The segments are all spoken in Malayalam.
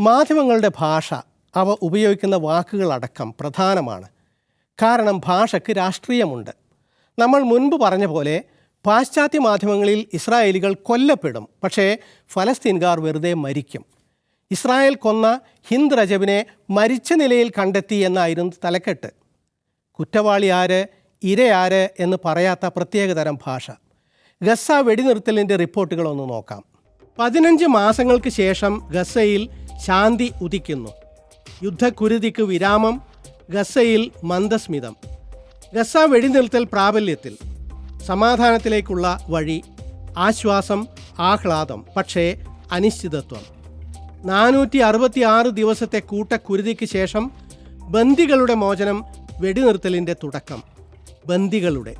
മാധ്യമങ്ങളുടെ ഭാഷ അവ ഉപയോഗിക്കുന്ന വാക്കുകളടക്കം പ്രധാനമാണ്. കാരണം ഭാഷയ്ക്ക് രാഷ്ട്രീയമുണ്ട്. നമ്മൾ മുൻപ് പറഞ്ഞ പോലെ പാശ്ചാത്യ മാധ്യമങ്ങളിൽ ഇസ്രായേലികൾ കൊല്ലപ്പെടും പക്ഷേ ഫലസ്തീൻകാർ വെറുതെ മരിക്കും. ഇസ്രായേൽ കൊന്ന ഹിന്ദ് റജബിനെ മരിച്ച നിലയിൽ കണ്ടെത്തി എന്നായിരുന്നു തലക്കെട്ട്. കുറ്റവാളി ആര് ഇരയാര് എന്ന് പറയാത്ത പ്രത്യേകതരം ഭാഷ. ഗസ വെടിനിർത്തലിന്റെ റിപ്പോർട്ടുകളൊന്ന് നോക്കാം. പതിനഞ്ച് മാസങ്ങൾക്ക് ശേഷം ഗസയിൽ ശാന്തി ഉദിക്കുന്നു. യുദ്ധക്കുരുതിക്ക് വിരാമം ഗസയിൽ മന്ദസ്മിതം. ഗസ വെടിനിർത്തൽ പ്രാബല്യത്തിൽ. സമാധാനത്തിലേക്കുള്ള വഴി ആശ്വാസം ആഹ്ലാദം പക്ഷേ അനിശ്ചിതത്വം. നാനൂറ്റി അറുപത്തി ആറ് ദിവസത്തെ കൂട്ടക്കുരുതിക്ക് ശേഷം ബന്ദികളുടെ മോചനം വെടിനിർത്തലിന്റെ തുടക്കം. ബന്ദികളുടെ.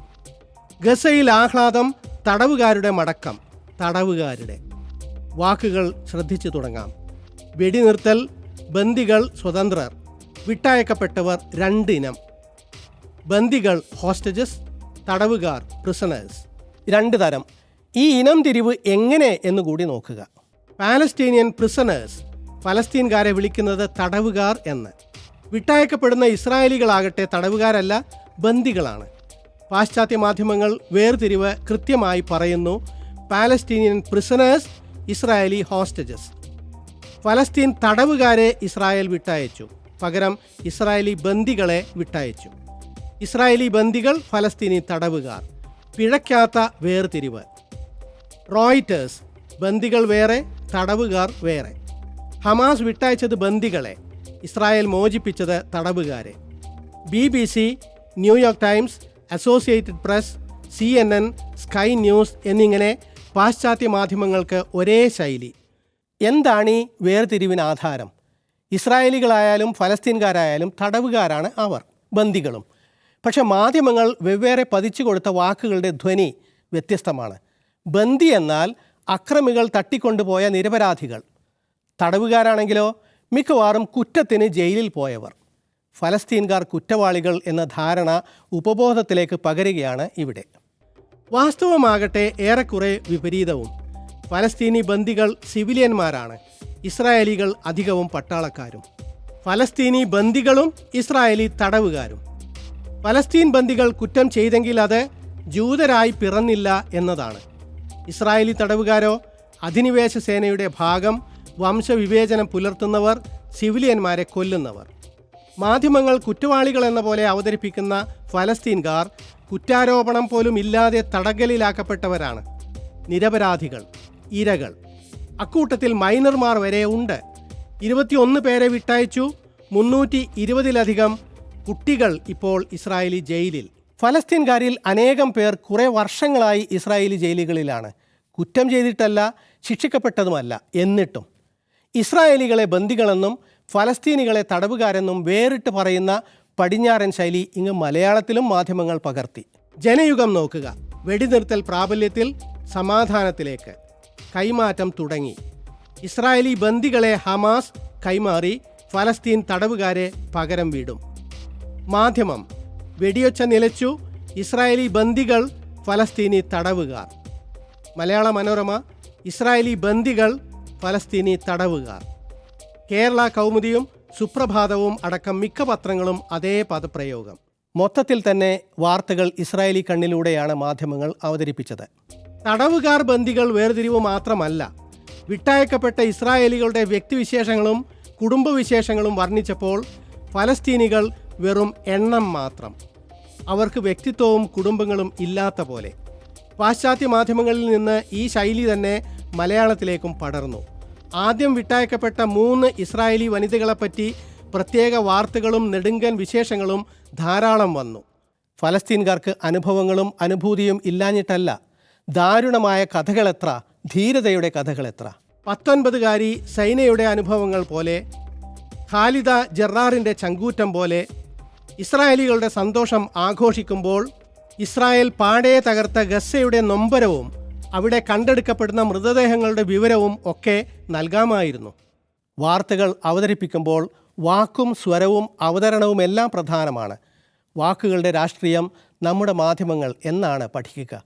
ഗസയിൽ ആഹ്ലാദം തടവുകാരുടെ മടക്കം തടവുകാരുടെ. വാക്കുകൾ ശ്രദ്ധിച്ചു തുടങ്ങാം. വെടിനിർത്തൽ ബന്ദികൾ സ്വതന്ത്രർ വിട്ടയക്കപ്പെട്ടവർ രണ്ട് ഇനം. ബന്ദികൾ ഹോസ്റ്റജസ് തടവുകാർ പ്രിസണേഴ്സ് രണ്ട് തരം. ഈ ഇനം തിരിവ് എങ്ങനെ എന്ന് കൂടി നോക്കുക. പാലസ്തീനിയൻ പ്രിസണേഴ്സ് പലസ്തീൻകാരെ വിളിക്കുന്നത് തടവുകാർ എന്ന്. വിട്ടയക്കപ്പെടുന്ന ഇസ്രായേലികളാകട്ടെ തടവുകാരല്ല ബന്ദികളാണ്. പാശ്ചാത്യ മാധ്യമങ്ങൾ വേർതിരിവ് കൃത്യമായി പറയുന്നു പാലസ്തീനിയൻ പ്രിസണേഴ്സ് ഇസ്രായേലി ഹോസ്റ്റജസ് ഫലസ്തീൻ തടവുകാരെ ഇസ്രായേൽ വിട്ടയച്ചു. പകരം ഇസ്രായേലി ബന്ദികളെ വിട്ടയച്ചു. ഇസ്രായേലി ബന്ദികൾ ഫലസ്തീനി തടവുകാർ. പിഴയ്ക്കാത്ത വേർതിരിവ്. റോയിറ്റേഴ്സ് ബന്ദികൾ വേറെ തടവുകാർ വേറെ. ഹമാസ് വിട്ടയച്ചത് ബന്ദികളെ ഇസ്രായേൽ മോചിപ്പിച്ചത് തടവുകാരെ. B B C New York Times Associated Press C N N Sky News എന്നിങ്ങനെ പാശ്ചാത്യ മാധ്യമങ്ങൾക്ക് ഒരേ ശൈലി. എന്താണ് ഈ വേർതിരിവിന് ആധാരം? ഇസ്രായേലികളായാലും ഫലസ്തീൻകാരായാലും തടവുകാരാണ് അവർ ബന്ദികളും. പക്ഷേ മാധ്യമങ്ങൾ വെവ്വേറെ പതിച്ചു കൊടുത്ത വാക്കുകളുടെ ധ്വനി വ്യത്യസ്തമാണ്. ബന്ദി എന്നാൽ അക്രമികൾ തട്ടിക്കൊണ്ടുപോയ നിരപരാധികൾ. തടവുകാരാണെങ്കിലോ മിക്കവാറും കുറ്റത്തിന് ജയിലിൽ പോയവർ. ഫലസ്തീൻകാർ കുറ്റവാളികൾ എന്ന ധാരണ ഉപബോധത്തിലേക്ക് പകരുകയാണ് ഇവിടെ. വാസ്തവമാകട്ടെ ഏറെക്കുറെ വിപരീതവും. ഫലസ്തീനി ബന്ദികൾ സിവിലിയന്മാരാണ്. ഇസ്രായേലികൾ അധികവും പട്ടാളക്കാരും. ഫലസ്തീനി ബന്ദികളും ഇസ്രായേലി തടവുകാരും. ഫലസ്തീൻ ബന്ദികൾ കുറ്റം ചെയ്തെങ്കിൽ അത് ജൂതരായി പിറന്നില്ല എന്നതാണ്. ഇസ്രായേലി തടവുകാരോ അധിനിവേശ സേനയുടെ ഭാഗം വംശവിവേചനം പുലർത്തുന്നവർ സിവിലിയന്മാരെ കൊല്ലുന്നവർ. മാധ്യമങ്ങൾ കുറ്റവാളികൾ എന്ന പോലെ അവതരിപ്പിക്കുന്ന ഫലസ്തീൻകാർ കുറ്റാരോപണം പോലും ഇല്ലാതെ തടങ്കലിലാക്കപ്പെട്ടവരാണ്. നിരപരാധികൾ. ഇരകൾ. അക്കൂട്ടത്തിൽ മൈനർമാർ വരെ ഉണ്ട്. ഇരുപത്തിയൊന്ന് പേരെ വിട്ടയച്ചു. മുന്നൂറ്റി ഇരുപതിലധികം കുട്ടികൾ ഇപ്പോൾ ഇസ്രായേലി ജയിലിൽ. ഫലസ്തീൻകാരിൽ അനേകം പേർ കുറേ വർഷങ്ങളായി ഇസ്രായേലി ജയിലുകളിലാണ്. കുറ്റം ചെയ്തിട്ടല്ല ശിക്ഷിക്കപ്പെട്ടതുമല്ല. എന്നിട്ടും ഇസ്രായേലികളെ ബന്ദികളെന്നും ഫലസ്തീനികളെ തടവുകാരെന്നും വേറിട്ട് പറയുന്ന പടിഞ്ഞാറൻ ശൈലി ഇങ്ങ് മലയാളത്തിലും മാധ്യമങ്ങൾ പകർത്തി. ജനയുഗം നോക്കുക. വെടിനിർത്തൽ പ്രാബല്യത്തിൽ സമാധാനത്തിലേക്ക്. കൈമാറ്റം തുടങ്ങി. ഇസ്രായേലി ബന്ദികളെ ഹമാസ് കൈമാറി ഫലസ്തീൻ തടവുകാരെ പകരം വീടും. മാധ്യമം. വെടിയൊച്ച നിലച്ചു ഇസ്രായേലി ബന്ദികൾ ഫലസ്തീനി തടവുകാർ. മലയാള മനോരമ. ഇസ്രായേലി ബന്ദികൾ ഫലസ്തീനി തടവുകാർ. കേരള കൗമുദിയും സുപ്രഭാതവും അടക്കം മിക്ക പത്രങ്ങളും അതേ പദപ്രയോഗം. മൊത്തത്തിൽ തന്നെ വാർത്തകൾ ഇസ്രായേലി കണ്ണിലൂടെയാണ് മാധ്യമങ്ങൾ അവതരിപ്പിച്ചത്. തടവുകാർ ബന്ദികൾ വേർതിരിവ് മാത്രമല്ല. വിട്ടയക്കപ്പെട്ട ഇസ്രായേലികളുടെ വ്യക്തിവിശേഷങ്ങളും കുടുംബവിശേഷങ്ങളും വർണിച്ചപ്പോൾ ഫലസ്തീനികൾ വെറും എണ്ണം മാത്രം. അവർക്ക് വ്യക്തിത്വവും കുടുംബങ്ങളും ഇല്ലാത്ത പോലെ. പാശ്ചാത്യ മാധ്യമങ്ങളിൽ നിന്ന് ഈ ശൈലി തന്നെ മലയാളത്തിലേക്കും പടർന്നു. ആദ്യം വിട്ടയക്കപ്പെട്ട മൂന്ന് ഇസ്രായേലി വനിതകളെപ്പറ്റി പ്രത്യേക വാർത്തകളും നെടുങ്കൻ വിശേഷങ്ങളും ധാരാളം വന്നു. ഫലസ്തീൻകാർക്ക് അനുഭവങ്ങളും അനുഭൂതിയും ഇല്ലാഞ്ഞിട്ടല്ല. ദാരുണമായ കഥകളെത്ര ധീരതയുടെ കഥകളെത്ര പത്തൊൻപതുകാരി സൈനയുടെ അനുഭവങ്ങൾ പോലെ ഖാലിദ ജെറാറിന്റെ ചങ്കൂറ്റം പോലെ ഇസ്രായേലികളുടെ സന്തോഷം ആഘോഷിക്കുമ്പോൾ ഇസ്രായേൽ പാടെ തകർത്ത ഗസയുടെ നൊമ്പരവും അവിടെ കണ്ടെടുക്കപ്പെടുന്ന മൃതദേഹങ്ങളുടെ വിവരവും ഒക്കെ നൽകാമായിരുന്നു. വാർത്തകൾ അവതരിപ്പിക്കുമ്പോൾ വാക്കും സ്വരവും അവതരണവും എല്ലാം പ്രധാനമാണ്. വാക്കുകളുടെ രാഷ്ട്രീയം നമ്മുടെ മാധ്യമങ്ങൾ എന്നാണ് പഠിക്കുക.